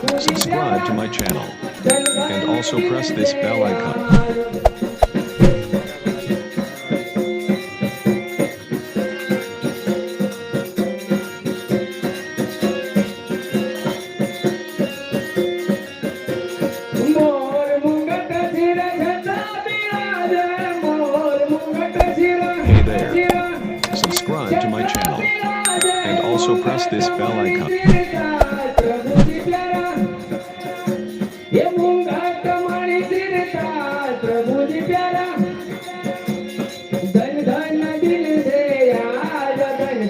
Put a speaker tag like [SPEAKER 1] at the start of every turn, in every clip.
[SPEAKER 1] subscribe to my channel, and also press this bell icon. Hey there, subscribe to my channel, and also press this bell icon.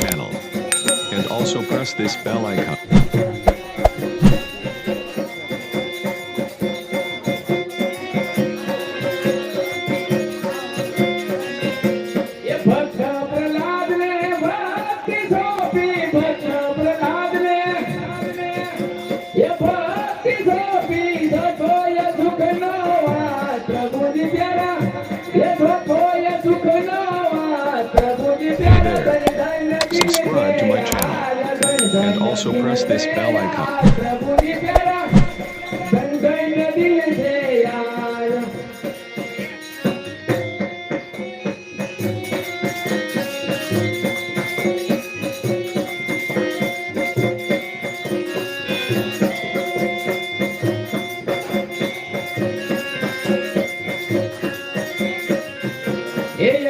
[SPEAKER 1] Channel. And also press this bell icon. also press this bell icon.
[SPEAKER 2] Yeah.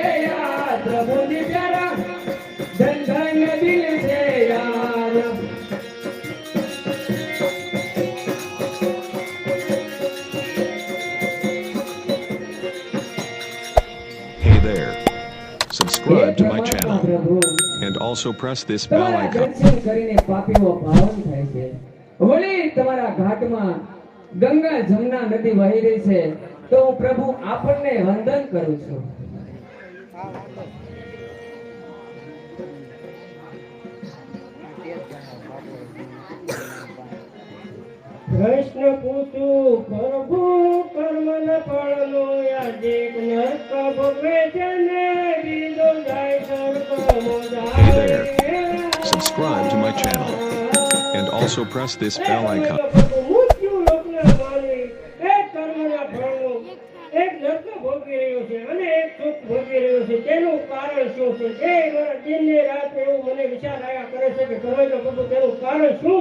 [SPEAKER 1] And also press this bell icon.
[SPEAKER 2] કરીને પાપીઓ પાવન થાય છે. વળી તમારા ઘાટમાં ગંગા જમના નદી વહી રહી છે. તો હું પ્રભુ આપણને વંદન કરું છું.
[SPEAKER 3] કૃષ્ણ પૂછું પ્રભુ કર્મન ફળનો યાજિક નરક ભોગવે છે ને?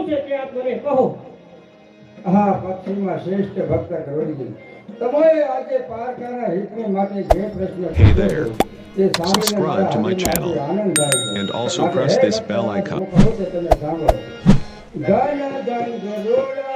[SPEAKER 3] છે તે આપ મને કહો
[SPEAKER 4] હા પક્ષીમાં શ્રેષ્ઠ ભક્ત કરોડજી તમે આજે પારકાના હિતને માટે જે પ્રશ્ન
[SPEAKER 1] Hey
[SPEAKER 4] પૂછ્યો
[SPEAKER 1] there.
[SPEAKER 4] છે, તે સાંભળીને
[SPEAKER 1] Subscribe to my
[SPEAKER 4] મારા
[SPEAKER 1] channel.
[SPEAKER 4] આનંદ થાય છે.
[SPEAKER 1] And also
[SPEAKER 4] માટે
[SPEAKER 1] press
[SPEAKER 4] હે
[SPEAKER 1] this bell
[SPEAKER 4] ભક્તોના
[SPEAKER 1] icon.
[SPEAKER 4] ઘન જંગ રોડા